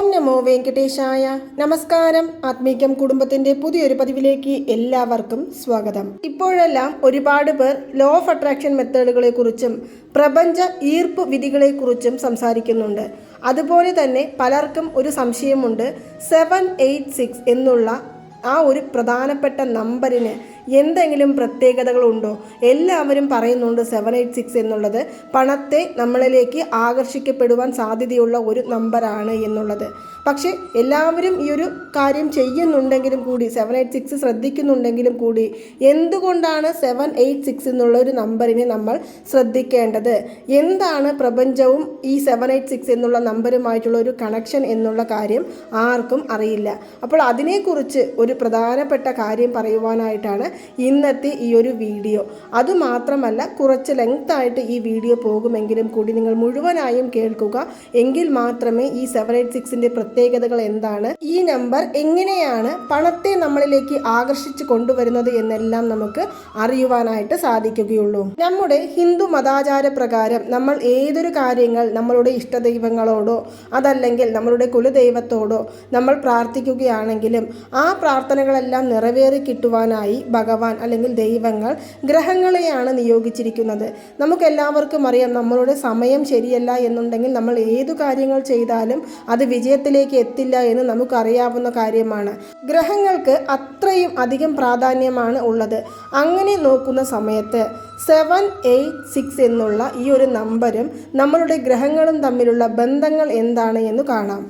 ഓം നമോ വെങ്കടേശായ. നമസ്കാരം. ആത്മീകം കുടുംബത്തിന്റെ പുതിയൊരു പതിവിലേക്ക് എല്ലാവർക്കും സ്വാഗതം. ഇപ്പോഴെല്ലാം ഒരുപാട് പേർ ലോ ഓഫ് അട്രാക്ഷൻ മെത്തേഡുകളെ കുറിച്ചും പ്രപഞ്ച ഈർപ്പ് വിധികളെ കുറിച്ചും സംസാരിക്കുന്നുണ്ട്. അതുപോലെ തന്നെ പലർക്കും ഒരു സംശയമുണ്ട്. സെവൻ എന്നുള്ള ആ ഒരു പ്രധാനപ്പെട്ട നമ്പറിന് എന്തെങ്കിലും പ്രത്യേകതകളുണ്ടോ? എല്ലാവരും പറയുന്നുണ്ട് സെവൻ എയ്റ്റ് സിക്സ് എന്നുള്ളത് പണത്തെ നമ്മളിലേക്ക് ആകർഷിക്കപ്പെടുവാൻ സാധ്യതയുള്ള ഒരു നമ്പറാണ് എന്നുള്ളത്. പക്ഷേ എല്ലാവരും ഈ ഒരു കാര്യം ചെയ്യുന്നുണ്ടെങ്കിലും കൂടി സെവൻ എയ്റ്റ് സിക്സ് ശ്രദ്ധിക്കുന്നുണ്ടെങ്കിലും കൂടി എന്തുകൊണ്ടാണ് സെവൻ എയ്റ്റ് സിക്സ് എന്നുള്ള ഒരു നമ്പറിനെ നമ്മൾ ശ്രദ്ധിക്കേണ്ടത്? എന്താണ് പ്രപഞ്ചവും ഈ സെവൻ എയ്റ്റ് സിക്സ് എന്നുള്ള നമ്പറുമായിട്ടുള്ള ഒരു കണക്ഷൻ എന്നുള്ള കാര്യം ആർക്കും അറിയില്ല. അപ്പോൾ അതിനെക്കുറിച്ച് ഒരു പ്രധാനപ്പെട്ട കാര്യം പറയുവാനായിട്ടാണ് ഇന്നത്തെ ഈ ഒരു വീഡിയോ. അതുമാത്രമല്ല കുറച്ച് ലെങ്ത് ആയിട്ട് ഈ വീഡിയോ പോകുമെങ്കിലും കൂടി നിങ്ങൾ മുഴുവനായും കേൾക്കുക. എങ്കിൽ മാത്രമേ ഈ സെവൻ എയ്റ്റ് സിക്സിന്റെ പ്രത്യേകതകൾ എന്താണ്? ഈ നമ്പർ എങ്ങനെയാണ് പണത്തെ നമ്മളിലേക്ക് ആകർഷിച്ച് കൊണ്ടുവരുന്നത് എന്നെല്ലാം നമുക്ക് അറിയുവാനായിട്ട് സാധിക്കുകയുള്ളൂ. നമ്മുടെ ഹിന്ദു മതാചാര പ്രകാരം നമ്മൾ ഏതൊരു കാര്യങ്ങൾ നമ്മളുടെ ഇഷ്ടദൈവങ്ങളോടോ അതല്ലെങ്കിൽ നമ്മളുടെ കുലദൈവത്തോടോ നമ്മൾ പ്രാർത്ഥിക്കുകയാണെങ്കിലും ആ പ്രാർത്ഥനകളെല്ലാം നിറവേറി കിട്ടുവാനായി ഭഗവാൻ അല്ലെങ്കിൽ ദൈവങ്ങൾ ഗ്രഹങ്ങളെയാണ് നിയോഗിച്ചിരിക്കുന്നത്. നമുക്ക് എല്ലാവർക്കും അറിയാം നമ്മളുടെ സമയം ശരിയല്ല എന്നുണ്ടെങ്കിൽ നമ്മൾ ഏതു കാര്യങ്ങൾ ചെയ്താലും അത് വിജയത്തിലേക്ക് എത്തില്ല എന്ന് നമുക്കറിയാവുന്ന കാര്യമാണ്. ഗ്രഹങ്ങൾക്ക് അത്രയും അധികം പ്രാധാന്യമാണ് ഉള്ളത്. അങ്ങനെ നോക്കുന്ന സമയത്ത് സെവൻ എയ്റ്റ് സിക്സ് എന്നുള്ള ഈ ഒരു നമ്പരും നമ്മളുടെ ഗ്രഹങ്ങളും തമ്മിലുള്ള ബന്ധങ്ങൾ എന്താണ് എന്ന് കാണാം.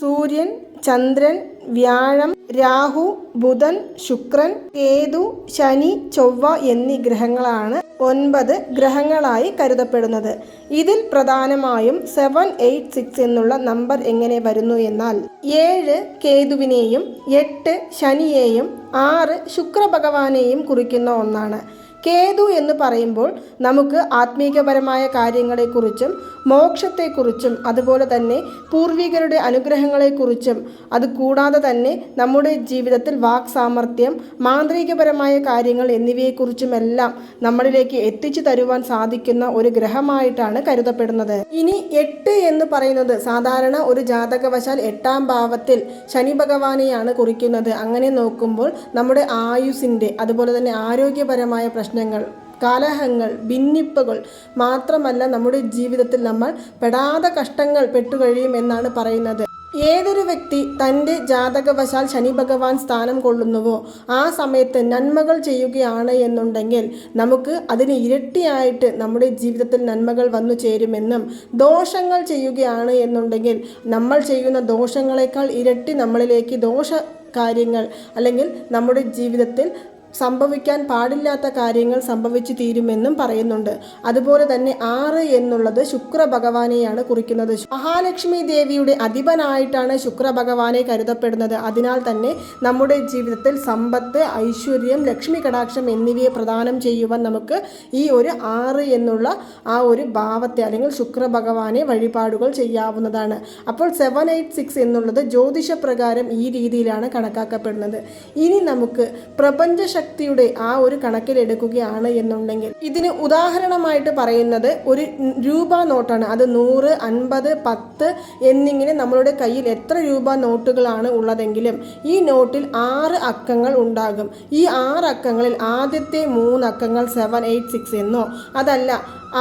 സൂര്യൻ ചന്ദ്രൻ വ്യാഴം രാഹു ബുധൻ ശുക്രൻ കേതു ശനി ചൊവ്വ എന്നീ ഗ്രഹങ്ങളാണ് ഒൻപത് ഗ്രഹങ്ങളായി കരുതപ്പെടുന്നത്. ഇതിൽ പ്രധാനമായും സെവൻ എയ്റ്റ് സിക്സ് എന്നുള്ള നമ്പർ എങ്ങനെ വരുന്നു എന്നാൽ ഏഴ് കേതുവിനെയും എട്ട് ശനിയെയും ആറ് ശുക്രഭഗവാനെയും കുറിക്കുന്ന ഒന്നാണ്. കേതു എന്ന് പറയുമ്പോൾ നമുക്ക് ആത്മീകപരമായ കാര്യങ്ങളെക്കുറിച്ചും മോക്ഷത്തെക്കുറിച്ചും അതുപോലെ തന്നെ പൂർവികരുടെ അനുഗ്രഹങ്ങളെക്കുറിച്ചും അത് കൂടാതെ തന്നെ നമ്മുടെ ജീവിതത്തിൽ വാക് സാമർഥ്യം മാന്ത്രികപരമായ കാര്യങ്ങൾ എന്നിവയെക്കുറിച്ചുമെല്ലാം നമ്മളിലേക്ക് എത്തിച്ചു തരുവാൻ സാധിക്കുന്ന ഒരു ഗ്രഹമായിട്ടാണ് കരുതപ്പെടുന്നത്. ഇനി എട്ട് എന്ന് പറയുന്നത് സാധാരണ ഒരു ജാതകവശാൽ എട്ടാം ഭാവത്തിൽ ശനി ഭഗവാനെയാണ് കുറിക്കുന്നത്. അങ്ങനെ നോക്കുമ്പോൾ നമ്മുടെ ആയുസിന്റെ അതുപോലെ തന്നെ ആരോഗ്യപരമായ പ്രശ്നങ്ങൾ കലഹങ്ങൾ ഭിന്നിപ്പുകൾ മാത്രമല്ല നമ്മുടെ ജീവിതത്തിൽ നമ്മൾ പെടാതെ കഷ്ടങ്ങൾ പെട്ടുകഴിയും എന്നാണ് പറയുന്നത്. ഏതൊരു വ്യക്തി തന്റെ ജാതകവശാൽ ശനി ഭഗവാൻ സ്ഥാനം കൊള്ളുന്നുവോ ആ സമയത്ത് നന്മകൾ ചെയ്യുകയാണ് എന്നുണ്ടെങ്കിൽ നമുക്ക് അതിന് ഇരട്ടിയായിട്ട് നമ്മുടെ ജീവിതത്തിൽ നന്മകൾ വന്നു ചേരുമെന്നും ദോഷങ്ങൾ ചെയ്യുകയാണ് എന്നുണ്ടെങ്കിൽ നമ്മൾ ചെയ്യുന്ന ദോഷങ്ങളെക്കാൾ ഇരട്ടി നമ്മളിലേക്ക് ദോഷ കാര്യങ്ങൾ അല്ലെങ്കിൽ നമ്മുടെ ജീവിതത്തിൽ സംഭവിക്കാൻ പാടില്ലാത്ത കാര്യങ്ങൾ സംഭവിച്ചു തീരുമെന്നും പറയുന്നുണ്ട്. അതുപോലെ തന്നെ ആറ് എന്നുള്ളത് ശുക്ര ഭഗവാനെയാണ് കുറിക്കുന്നത്. മഹാലക്ഷ്മി ദേവിയുടെ അധിപനായിട്ടാണ് ശുക്ര ഭഗവാനെ കരുതപ്പെടുന്നത്. അതിനാൽ തന്നെ നമ്മുടെ ജീവിതത്തിൽ സമ്പത്ത് ഐശ്വര്യം ലക്ഷ്മി കടാക്ഷം എന്നിവയെ പ്രദാനം ചെയ്യുവാൻ നമുക്ക് ഈ ഒരു ആറ് എന്നുള്ള ആ ഒരു ഭാവത്തെ അല്ലെങ്കിൽ ശുക്ര ഭഗവാനെ വഴിപാടുകൾ ചെയ്യാവുന്നതാണ്. അപ്പോൾ സെവൻ എയ്റ്റ് സിക്സ് എന്നുള്ളത് ജ്യോതിഷ പ്രകാരം ഈ രീതിയിലാണ് കണക്കാക്കപ്പെടുന്നത്. ഇനി നമുക്ക് പ്രപഞ്ച ശക്തിയുടെ ആ ഒരു കണക്കിലെടുക്കുകയാണ് എന്നുണ്ടെങ്കിൽ ഇതിന് ഉദാഹരണമായിട്ട് പറയുന്നത് ഒരു രൂപ നോട്ടാണ്. അത് നൂറ് അൻപത് പത്ത് എന്നിങ്ങനെ നമ്മളുടെ കയ്യിൽ എത്ര രൂപ നോട്ടുകളാണ് ഉള്ളതെങ്കിലും ഈ നോട്ടിൽ ആറ് അക്കങ്ങൾ ഉണ്ടാകും. ഈ ആറ് അക്കങ്ങളിൽ ആദ്യത്തെ മൂന്ന് അക്കങ്ങൾ സെവൻ എയ്റ്റ് സിക്സ് എന്നോ അതല്ല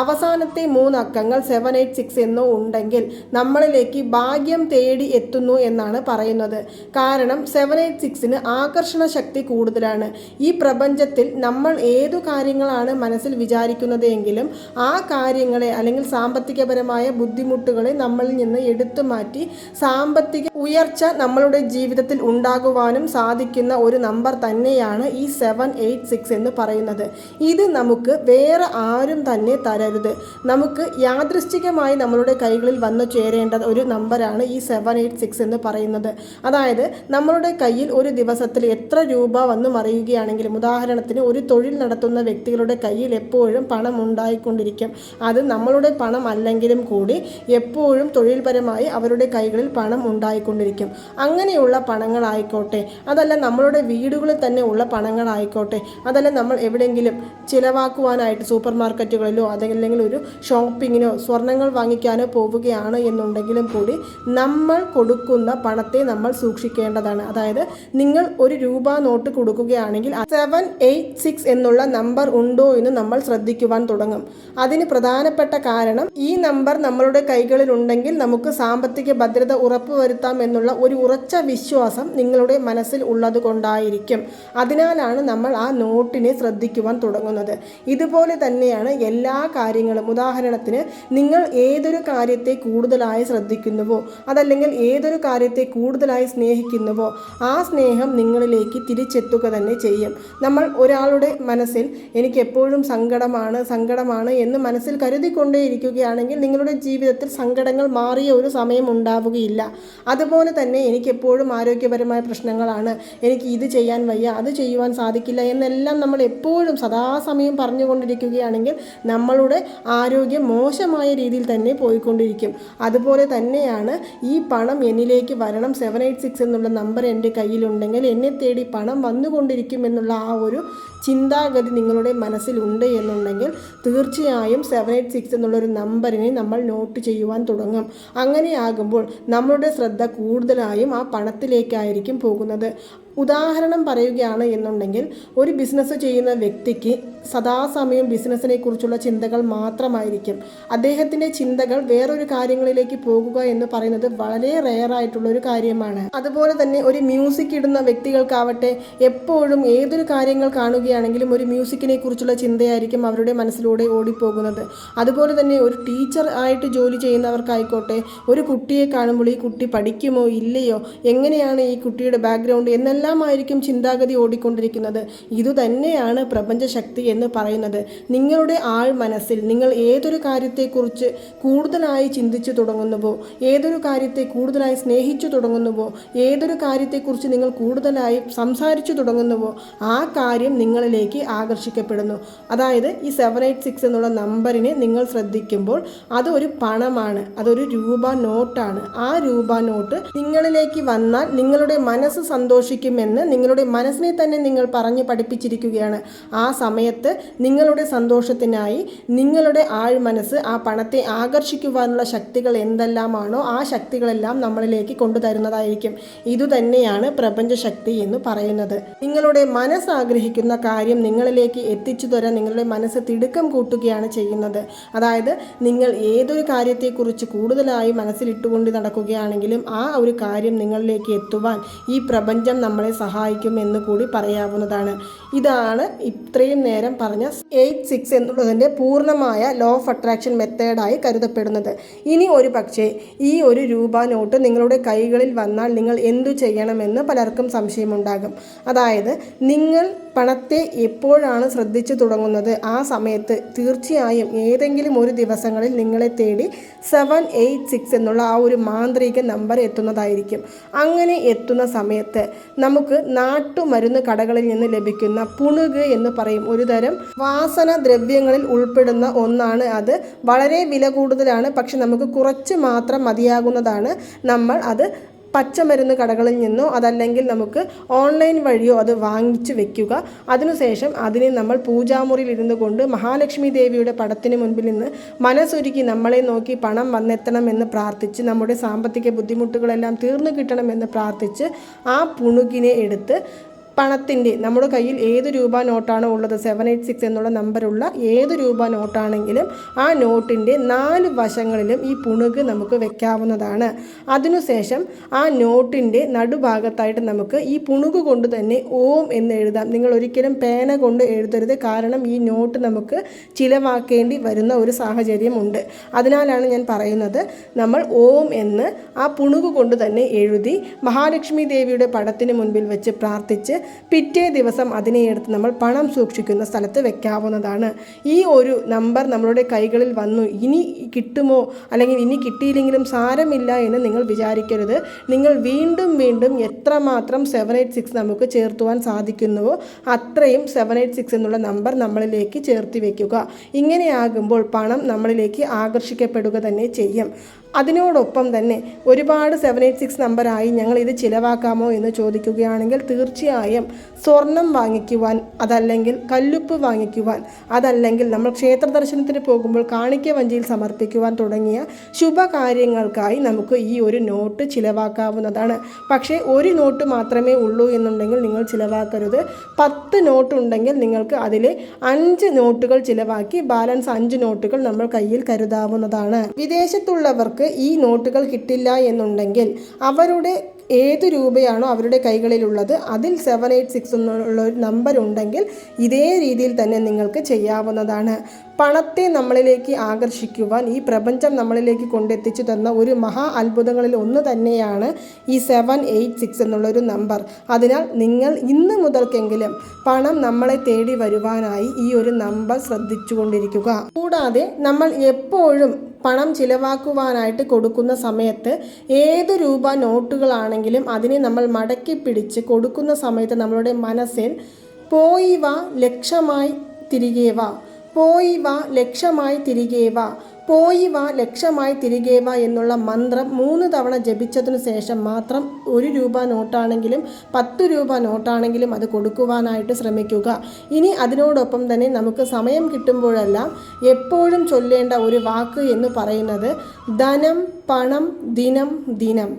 അവസാനത്തെ മൂന്ന് അക്കങ്ങൾ സെവൻ എയ്റ്റ് സിക്സ് എന്നോ ഉണ്ടെങ്കിൽ നമ്മളിലേക്ക് ഭാഗ്യം തേടി എത്തുന്നു എന്നാണ് പറയുന്നത്. കാരണം സെവൻ എയ്റ്റ് സിക്സിന് ആകർഷണ ശക്തി കൂടുതലാണ്. ഈ പ്രപഞ്ചത്തിൽ നമ്മൾ ഏതു കാര്യങ്ങളാണ് മനസ്സിൽ വിചാരിക്കുന്നത് എങ്കിലും ആ കാര്യങ്ങളെ അല്ലെങ്കിൽ സാമ്പത്തികപരമായ ബുദ്ധിമുട്ടുകളെ നമ്മളിൽ നിന്ന് എടുത്തു മാറ്റി സാമ്പത്തിക ഉയർച്ച നമ്മളുടെ ജീവിതത്തിൽ ഉണ്ടാകുവാനും സാധിക്കുന്ന ഒരു നമ്പർ തന്നെയാണ് ഈ സെവൻ എയ്റ്റ് സിക്സ് എന്ന് പറയുന്നത്. ഇത് നമുക്ക് വേറെ ആരും തന്നെ തരരുത് നമുക്ക് യാദൃശ്ചികമായി നമ്മളുടെ കൈകളിൽ വന്നു ചേരേണ്ട ഒരു നമ്പറാണ് ഈ സെവൻ എയ്റ്റ് സിക്സ് എന്ന് പറയുന്നത്. അതായത് നമ്മളുടെ കയ്യിൽ ഒരു ദിവസത്തിൽ എത്ര രൂപ വന്നു മറിയുകയാണെങ്കിലും ഉദാഹരണത്തിന് ഒരു തൊഴിൽ നടത്തുന്ന വ്യക്തികളുടെ കയ്യിൽ എപ്പോഴും പണം ഉണ്ടായിക്കൊണ്ടിരിക്കും. അത് നമ്മളുടെ പണം അല്ലെങ്കിലും കൂടി എപ്പോഴും തൊഴിൽപരമായി അവരുടെ കൈകളിൽ പണം ഉണ്ടായിക്കൊണ്ടിരിക്കും. അങ്ങനെയുള്ള പണങ്ങളായിക്കോട്ടെ അതല്ല നമ്മളുടെ വീടുകളിൽ തന്നെ ഉള്ള പണങ്ങളായിക്കോട്ടെ അതല്ല നമ്മൾ എവിടെയെങ്കിലും ചിലവാക്കുവാനായിട്ട് സൂപ്പർ മാർക്കറ്റുകളിലോ അല്ലെങ്കിൽ അല്ലെങ്കിൽ ഒരു ഷോപ്പിങ്ങിനോ സ്വർണങ്ങൾ വാങ്ങിക്കാനോ പോവുകയാണ് എന്നുണ്ടെങ്കിലും കൂടി നമ്മൾ കൊടുക്കുന്ന പണത്തെ നമ്മൾ സൂക്ഷിക്കേണ്ടതാണ്. അതായത് നിങ്ങൾ ഒരു രൂപ നോട്ട് കൊടുക്കുകയാണെങ്കിൽ സെവൻ എയ്റ്റ് സിക്സ് എന്നുള്ള നമ്പർ ഉണ്ടോ എന്ന് നമ്മൾ ശ്രദ്ധിക്കുവാൻ തുടങ്ങും. അതിന് പ്രധാനപ്പെട്ട കാരണം ഈ നമ്പർ നമ്മളുടെ കൈകളിൽ ഉണ്ടെങ്കിൽ നമുക്ക് സാമ്പത്തിക ഭദ്രത ഉറപ്പുവരുത്താം എന്നുള്ള ഒരു ഉറച്ച വിശ്വാസം നിങ്ങളുടെ മനസ്സിൽ ഉള്ളത് കൊണ്ടായിരിക്കും അതിനാലാണ് നമ്മൾ ആ നോട്ടിനെ ശ്രദ്ധിക്കുവാൻ തുടങ്ങുന്നത്. ഇതുപോലെ തന്നെയാണ് എല്ലാ കാര്യങ്ങളും. ഉദാഹരണത്തിന് നിങ്ങൾ ഏതൊരു കാര്യത്തെ കൂടുതലായി ശ്രദ്ധിക്കുന്നുവോ അതല്ലെങ്കിൽ ഏതൊരു കാര്യത്തെ കൂടുതലായി സ്നേഹിക്കുന്നുവോ ആ സ്നേഹം നിങ്ങളിലേക്ക് തിരിച്ചെത്തുക തന്നെ ചെയ്യും. നമ്മൾ ഒരാളുടെ മനസ്സിൽ എനിക്ക് എപ്പോഴും സങ്കടമാണ് സങ്കടമാണ് എന്ന് മനസ്സിൽ കരുതിക്കൊണ്ടേയിരിക്കുകയാണെങ്കിൽ നിങ്ങളുടെ ജീവിതത്തിൽ സങ്കടങ്ങൾ മാറിയ ഒരു സമയം ഉണ്ടാവുകയില്ല. അതുപോലെ തന്നെ എനിക്ക് എപ്പോഴും ആരോഗ്യപരമായ പ്രശ്നങ്ങളാണ്. എനിക്ക് ഇത് ചെയ്യാൻ വയ്യ അത് ചെയ്യുവാൻ സാധിക്കില്ല എന്നെല്ലാം നമ്മൾ എപ്പോഴും സദാസമയം പറഞ്ഞുകൊണ്ടിരിക്കുകയാണെങ്കിൽ നമ്മളുടെ ആരോഗ്യം മോശമായ രീതിയിൽ തന്നെ പോയിക്കൊണ്ടിരിക്കും. അതുപോലെ തന്നെയാണ് ഈ പണം എന്നിലേക്ക് വരണം. സെവൻ എയ്റ്റ് സിക്സ് എന്നുള്ള നമ്പർ എന്റെ കയ്യിലുണ്ടെങ്കിൽ എന്നെ തേടി പണം വന്നുകൊണ്ടിരിക്കും എന്നുള്ള ആ ഒരു ചിന്താഗതി നിങ്ങളുടെ മനസ്സിലുണ്ട് എന്നുണ്ടെങ്കിൽ തീർച്ചയായും സെവൻ എയ്റ്റ് സിക്സ് എന്നുള്ളൊരു നമ്പറിനെ നമ്മൾ നോട്ട് ചെയ്യുവാൻ തുടങ്ങും. അങ്ങനെയാകുമ്പോൾ നമ്മളുടെ ശ്രദ്ധ കൂടുതലായും ആ പണത്തിലേക്കായിരിക്കും പോകുന്നത്. ഉദാഹരണം പറയുകയാണ് എന്നുണ്ടെങ്കിൽ ഒരു ബിസിനസ് ചെയ്യുന്ന വ്യക്തിക്ക് സദാസമയം ബിസിനസ്സിനെ കുറിച്ചുള്ള ചിന്തകൾ മാത്രമായിരിക്കും. അദ്ദേഹത്തിന്റെ ചിന്തകൾ വേറൊരു കാര്യങ്ങളിലേക്ക് പോകുക എന്ന് പറയുന്നത് വളരെ റെയർ ആയിട്ടുള്ള ഒരു കാര്യമാണ്. അതുപോലെ തന്നെ ഒരു മ്യൂസിക് ഇടുന്ന വ്യക്തികൾക്കാവട്ടെ എപ്പോഴും ഏതൊരു കാര്യങ്ങൾ കാണുകയാണെങ്കിലും ഒരു മ്യൂസിക്കിനെ കുറിച്ചുള്ള ചിന്തയായിരിക്കും അവരുടെ മനസ്സിലൂടെ ഓടിപ്പോകുന്നത്. അതുപോലെ തന്നെ ഒരു ടീച്ചർ ആയിട്ട് ജോലി ചെയ്യുന്നവർക്കായിക്കോട്ടെ ഒരു കുട്ടിയെ കാണുമ്പോൾ ഈ കുട്ടി പഠിക്കുമോ ഇല്ലയോ എങ്ങനെയാണ് ഈ കുട്ടിയുടെ ബാക്ക്ഗ്രൗണ്ട് എന്നെല്ലാം എല്ലാമായിരിക്കും ചിന്താഗതി ഓടിക്കൊണ്ടിരിക്കുന്നത്. ഇതുതന്നെയാണ് പ്രപഞ്ചശക്തി എന്ന് പറയുന്നത്. നിങ്ങളുടെ ആൾ മനസ്സിൽ നിങ്ങൾ ഏതൊരു കാര്യത്തെക്കുറിച്ച് കൂടുതലായി ചിന്തിച്ചു തുടങ്ങുന്നുവോ ഏതൊരു കാര്യത്തെ കൂടുതലായി സ്നേഹിച്ചു തുടങ്ങുന്നുവോ ഏതൊരു കാര്യത്തെക്കുറിച്ച് നിങ്ങൾ കൂടുതലായി സംസാരിച്ചു തുടങ്ങുന്നുവോ ആ കാര്യം നിങ്ങളിലേക്ക് ആകർഷിക്കപ്പെടുന്നു. അതായത് ഈ സെവൻ എയ്റ്റ് സിക്സ് എന്നുള്ള നമ്പറിനെ നിങ്ങൾ ശ്രദ്ധിക്കുമ്പോൾ അത് ഒരു പണമാണ് അതൊരു രൂപ നോട്ടാണ്. ആ രൂപ നോട്ട് നിങ്ങളിലേക്ക് വന്നാൽ നിങ്ങളുടെ മനസ്സ് സന്തോഷിക്കുമെന്ന് നിങ്ങളുടെ മനസ്സിനെ തന്നെ നിങ്ങൾ പറഞ്ഞു പഠിപ്പിച്ചിരിക്കുകയാണ്. ആ സമയത്ത് നിങ്ങളുടെ സന്തോഷത്തിനായി നിങ്ങളുടെ ആഴ് മനസ്സ് ആ പണത്തെ ആകർഷിക്കുവാനുള്ള ശക്തികൾ എന്തെല്ലാമാണോ ആ ശക്തികളെല്ലാം നമ്മളിലേക്ക് കൊണ്ടുതരുന്നതായിരിക്കും. ഇതുതന്നെയാണ് പ്രപഞ്ചശക്തി എന്ന് പറയുന്നത്. നിങ്ങളുടെ മനസ്സ് ആഗ്രഹിക്കുന്ന കാര്യം നിങ്ങളിലേക്ക് എത്തിച്ചു തരാൻ നിങ്ങളുടെ മനസ്സ് തിടുക്കം കൂട്ടുകയാണ് ചെയ്യുന്നത്. അതായത് നിങ്ങൾ ഏതൊരു കാര്യത്തെക്കുറിച്ച് കൂടുതലായി മനസ്സിലിട്ടുകൊണ്ട് നടക്കുകയാണെങ്കിലും ആ ഒരു കാര്യം നിങ്ങളിലേക്ക് എത്തുവാൻ ഈ പ്രപഞ്ചം നമ്മളെ സഹായിക്കും എന്ന് കൂടി പറയാവുന്നതാണ്. ഇതാണ് ഇത്രയും നേരം പറഞ്ഞ എയ്റ്റ് സിക്സ് എന്നുള്ളതിന്റെ പൂർണമായ ലോ ഓഫ് അട്രാക്ഷൻ മെത്തേഡായി കരുതപ്പെടുന്നത്. ഇനി ഒരു പക്ഷേ ഈ ഒരു രൂപ നോട്ട് നിങ്ങളുടെ കൈകളിൽ വന്നാൽ നിങ്ങൾ എന്തു ചെയ്യണമെന്ന് പലർക്കും സംശയമുണ്ടാകും. അതായത് നിങ്ങൾ പണത്തെ എപ്പോഴാണ് ശ്രദ്ധിച്ചു തുടങ്ങുന്നത്? ആ സമയത്ത് തീർച്ചയായും ഏതെങ്കിലും ഒരു ദിവസങ്ങളിൽ നിങ്ങളെ തേടി സെവൻ എയ്റ്റ് സിക്സ് എന്നുള്ള ആ ഒരു മാന്ത്രിക നമ്പർ എത്തുന്നതായിരിക്കും. അങ്ങനെ എത്തുന്ന സമയത്ത് നമുക്ക് നാട്ടുമരുന്ന് കടകളിൽ നിന്ന് ലഭിക്കുന്ന പുണുക് എന്ന് പറയും. ഒരു തരം വാസന ദ്രവ്യങ്ങളിൽ ഉൾപ്പെടുന്ന ഒന്നാണ് അത്. വളരെ വില കൂടുതലാണ്. പക്ഷെ നമുക്ക് കുറച്ച് മാത്രം മതിയാകുന്നതാണ്. നമ്മൾ അത് പച്ചമരുന്ന് കടകളിൽ നിന്നോ അതല്ലെങ്കിൽ നമുക്ക് ഓൺലൈൻ വഴിയോ അത് വാങ്ങിച്ച് വെക്കുക. അതിനുശേഷം അതിനെ നമ്മൾ പൂജാമുറിയിൽ ഇരുന്നു കൊണ്ട് മഹാലക്ഷ്മി ദേവിയുടെ പടത്തിന് മുൻപിൽ നിന്ന് മനസ്സൊരുക്കി നമ്മളെ നോക്കി പണം വന്നെത്തണമെന്ന് പ്രാർത്ഥിച്ച് നമ്മുടെ സാമ്പത്തിക ബുദ്ധിമുട്ടുകളെല്ലാം തീർന്നു കിട്ടണമെന്ന് പ്രാർത്ഥിച്ച് ആ പുണുകിനെ എടുത്ത് പണത്തിന്റെ നമ്മുടെ കയ്യിൽ ഏത് രൂപ നോട്ടാണോ ഉള്ളത് സെവൻ എയ്റ്റ് സിക്സ് എന്നുള്ള നമ്പറുള്ള ഏത് രൂപ നോട്ടാണെങ്കിലും ആ നോട്ടിന്റെ നാല് വശങ്ങളിലും ഈ പുണുക് നമുക്ക് വെക്കാവുന്നതാണ്. അതിനുശേഷം ആ നോട്ടിന്റെ നടുഭാഗത്തായിട്ട് നമുക്ക് ഈ പുണുക് കൊണ്ട് തന്നെ ഓം എന്ന് എഴുതാം. നിങ്ങൾ ഒരിക്കലും പേന കൊണ്ട് എഴുതരുത്. കാരണം ഈ നോട്ട് നമുക്ക് ചിലവാക്കേണ്ടി വരുന്ന ഒരു സാഹചര്യമുണ്ട് അതിനാലാണ് ഞാൻ പറയുന്നത് നമ്മൾ ഓം എന്ന് ആ പുണുക് കൊണ്ട് തന്നെ എഴുതി മഹാലക്ഷ്മി ദേവിയുടെ പടത്തിന് മുൻപിൽ വെച്ച് പ്രാർത്ഥിച്ച് പിറ്റേ ദിവസം അതിനെ എടുത്ത് നമ്മൾ പണം സൂക്ഷിക്കുന്ന സ്ഥലത്ത് വെക്കാവുന്നതാണ്. ഈ ഒരു നമ്പർ നമ്മളുടെ കൈകളിൽ വന്നു. ഇനി കിട്ടുമോ? അല്ലെങ്കിൽ ഇനി കിട്ടിയില്ലെങ്കിലും സാരമില്ല എന്ന് നിങ്ങൾ വിചാരിക്കരുത്. നിങ്ങൾ വീണ്ടും വീണ്ടും എത്രമാത്രം സെവൻ എയ്റ്റ് സിക്സ് നമുക്ക് ചേർത്തുവാൻ സാധിക്കുന്നുവോ അത്രയും സെവൻ എയ്റ്റ് സിക്സ് എന്നുള്ള നമ്പർ നമ്മളിലേക്ക് ചേർത്തി വയ്ക്കുക ഇങ്ങനെയാകുമ്പോൾ പണം നമ്മളിലേക്ക് ആകർഷിക്കപ്പെടുക തന്നെ ചെയ്യും. അതിനോടൊപ്പം തന്നെ ഒരുപാട് സെവൻ എയ്റ്റ് സിക്സ് നമ്പറായി ഞങ്ങൾ ഇത് ചിലവാക്കാമോ എന്ന് ചോദിക്കുകയാണെങ്കിൽ തീർച്ചയായും സമയം സ്വർണം വാങ്ങിക്കുവാൻ അതല്ലെങ്കിൽ കല്ലുപ്പ് വാങ്ങിക്കുവാൻ അതല്ലെങ്കിൽ നമ്മൾ ക്ഷേത്ര ദർശനത്തിന് പോകുമ്പോൾ കാണിക്ക വഞ്ചിയിൽ സമർപ്പിക്കുവാൻ തുടങ്ങിയ ശുഭകാര്യങ്ങൾക്കായി നമുക്ക് ഈ ഒരു നോട്ട് ചിലവാക്കാവുന്നതാണ്. പക്ഷേ ഒരു നോട്ട് മാത്രമേ ഉള്ളൂ എന്നുണ്ടെങ്കിൽ നിങ്ങൾ ചിലവാക്കരുത്. പത്ത് നോട്ട് ഉണ്ടെങ്കിൽ നിങ്ങൾക്ക് അതിലെ അഞ്ച് നോട്ടുകൾ ചിലവാക്കി ബാലൻസ് അഞ്ച് നോട്ടുകൾ നമ്മൾ കയ്യിൽ കരുതാവുന്നതാണ്. വിദേശത്തുള്ളവർക്ക് ഈ നോട്ടുകൾ കിട്ടില്ല എന്നുണ്ടെങ്കിൽ അവരുടെ ഏത് രൂപയാണോ അവരുടെ കൈകളിലുള്ളത് അതിൽ സെവൻ എയ്റ്റ് സിക്സ് എന്നുള്ള ഒരു നമ്പർ ഉണ്ടെങ്കിൽ ഇതേ രീതിയിൽ തന്നെ നിങ്ങൾക്ക് ചെയ്യാവുന്നതാണ്. പണത്തെ നമ്മളിലേക്ക് ആകർഷിക്കുവാൻ ഈ പ്രപഞ്ചം നമ്മളിലേക്ക് കൊണ്ടെത്തിച്ചു തന്ന ഒരു മഹാ അത്ഭുതങ്ങളിൽ ഒന്ന് തന്നെയാണ് ഈ സെവൻ എയ്റ്റ് സിക്സ് എന്നുള്ളൊരു നമ്പർ അതിനാൽ നിങ്ങൾ ഇന്ന് മുതൽക്കെങ്കിലും പണം നമ്മളെ തേടി വരുവാനായി ഈ ഒരു നമ്പർ ശ്രദ്ധിച്ചുകൊണ്ടിരിക്കുക. കൂടാതെ നമ്മൾ എപ്പോഴും പണം ചിലവാക്കുവാനായിട്ട് കൊടുക്കുന്ന സമയത്ത് ഏത് രൂപ നോട്ടുകളാണെങ്കിലും അതിനെ നമ്മൾ മടക്കി പിടിച്ച് കൊടുക്കുന്ന സമയത്ത് നമ്മളുടെ മനസ്സിൽ പോയി വാ ലക്ഷമായി തിരികെ വാ. പോയി വാ ലക്ഷമായി തിരികെ വാ. പോയി വാ ലക്ഷമായി തിരികെ വാ എന്നുള്ള മന്ത്രം മൂന്ന് തവണ ജപിച്ചതിനു ശേഷം മാത്രം ഒരു രൂപ നോട്ടാണെങ്കിലും പത്ത് രൂപ നോട്ടാണെങ്കിലും അത് കൊടുക്കുവാനായിട്ട് ശ്രമിക്കുക. ഇനി അതിനോടൊപ്പം തന്നെ നമുക്ക് സമയം കിട്ടുമ്പോഴെല്ലാം എപ്പോഴും ചൊല്ലേണ്ട ഒരു വാക്ക് എന്ന് പറയുന്നത് ധനം പണം ദിനം ദിനം.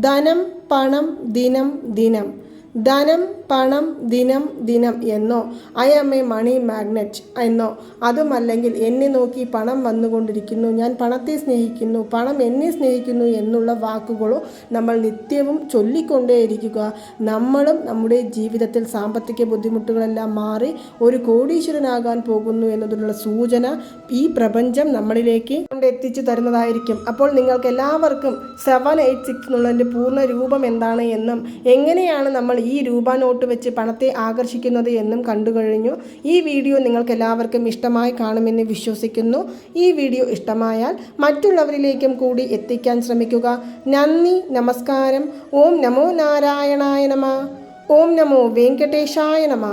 ധനം പണം ദിനം ദിനം. ധനം പണം ദിനം ദിനം എന്നോ. I am a money magnet എന്നോ. അതുമല്ലെങ്കിൽ എന്നെ നോക്കി പണം വന്നുകൊണ്ടിരിക്കുന്നു. ഞാൻ പണത്തെ സ്നേഹിക്കുന്നു. പണം എന്നെ സ്നേഹിക്കുന്നു എന്നുള്ള വാക്കുകളോ നമ്മൾ നിത്യവും ചൊല്ലിക്കൊണ്ടേയിരിക്കുക. നമ്മളും നമ്മുടെ ജീവിതത്തിൽ സാമ്പത്തിക ബുദ്ധിമുട്ടുകളെല്ലാം മാറി ഒരു കോടീശ്വരനാകാൻ പോകുന്നു എന്നതിനുള്ള സൂചന ഈ പ്രപഞ്ചം നമ്മളിലേക്ക് എത്തിച്ചു തരുന്നതായിരിക്കും. അപ്പോൾ നിങ്ങൾക്ക് എല്ലാവർക്കും സെവൻ എയ്റ്റ് സിക്സ് എന്നുള്ളതിന്റെ പൂർണ രൂപം എന്താണ് എന്നും എങ്ങനെയാണ് നമ്മൾ ഈ രൂപ നോട്ട് വെച്ച് പണത്തെ ആകർഷിക്കുന്നത് എന്നും കണ്ടു കഴിഞ്ഞു. ഈ വീഡിയോ നിങ്ങൾക്ക് എല്ലാവർക്കും ഇഷ്ടമായി കാണുമെന്ന് വിശ്വസിക്കുന്നു. ഈ വീഡിയോ ഇഷ്ടമായാൽ മറ്റുള്ളവരിലേക്കും കൂടി എത്തിക്കാൻ ശ്രമിക്കുക. നന്ദി നമസ്കാരം. ഓം നമോ നാരായണായ നമ. ഓം നമോ വെങ്കടേശായ നമ.